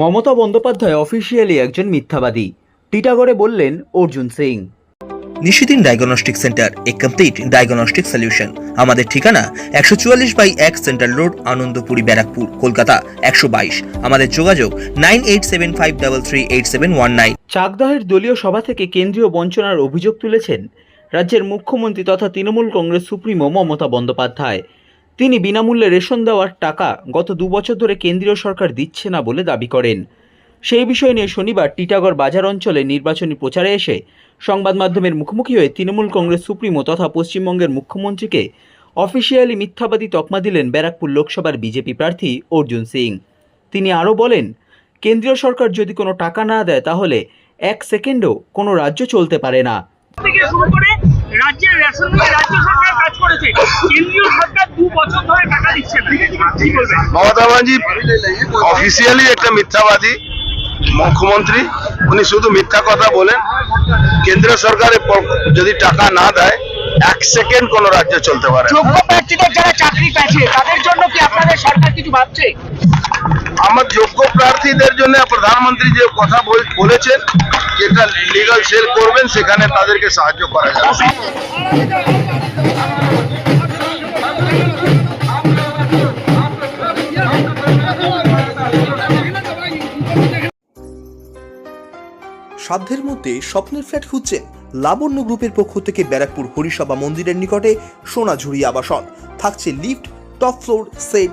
Mamata Bandyopadhyay officially একজন মিথ্যাবাদী। টিটাগড়ে বললেন অর্জুন সিং। নিশিদিন ডায়াগনস্টিক সেন্টার এ কমপ্লিট ডায়াগনস্টিক সলিউশন আমাদের ঠিকানা একশো চুয়াল্লিশ বাই এক সেন্ট্রাল রোড আনন্দপুরি ব্যারাকপুর কলকাতা একশো বাইশ। আমাদের যোগাযোগ nine eight seven five double three eight seven one nine. চাকদাহের দলীয় সভা থেকে কেন্দ্রীয় বঞ্চনার অভিযোগ তুলেছেন রাজ্যের মুখ্যমন্ত্রী তথা তৃণমূল কংগ্রেস সুপ্রিমো মমতা বন্দ্যোপাধ্যায়। তিনি বিনামূল্যে রেশন দেওয়ার টাকা গত দু বছর ধরে কেন্দ্রীয় সরকার দিচ্ছে না বলে দাবি করেন। সেই বিষয় নিয়ে শনিবার টিটাগড় বাজার অঞ্চলে নির্বাচনী প্রচারে এসে সংবাদ মাধ্যমের মুখোমুখি হয়ে তৃণমূল কংগ্রেস, সুপ্রিমো তথা পশ্চিমবঙ্গের মুখ্যমন্ত্রীকে অফিসিয়ালি মিথ্যাবাদী তকমা দিলেন ব্যারাকপুর লোকসভার বিজেপি প্রার্থী অর্জুন সিং। তিনি আরও বলেন, কেন্দ্রীয় সরকার যদি কোনো টাকা না দেয় তাহলে এক সেকেন্ডও কোনো রাজ্য চলতে পারে না। রাজ্যের রেশন নিয়ে রাজ্য সরকার কাজ করেছে। কেন্দ্রীয় সরকার দু বছর ধরে টাকা দিচ্ছে। না কি বলবেন? মমতা ব্যানার্জি অফিসিয়ালি একটা মিথ্যাবাদী মুখ্যমন্ত্রী। উনি শুধু মিথ্যা কথা বলেন। কেন্দ্রীয় সরকারের যদি টাকা না দেয় এক সেকেন্ড কোন রাজ্য চলতে পারে। যোগ্য প্রার্থীদের যারা চাকরি পেয়েছে তাদের জন্য কি আপনাদের কিছু ভাবছে? আমার যোগ্য প্রার্থীদের জন্য প্রধানমন্ত্রী যে কথা বলেছেন যেটা লিগাল সেল করবেন সেখানে তাদেরকে সাহায্য করা যাবে। সাধ্যের মধ্যে স্বপ্নের ফ্ল্যাট খুঁজছেন লাবণ্য গ্রুপের পক্ষ থেকে ব্যারাকপুর হরিসভা মন্দিরের নিকটে সোনাঝুরি আবাসন। থাকছে lift top floor set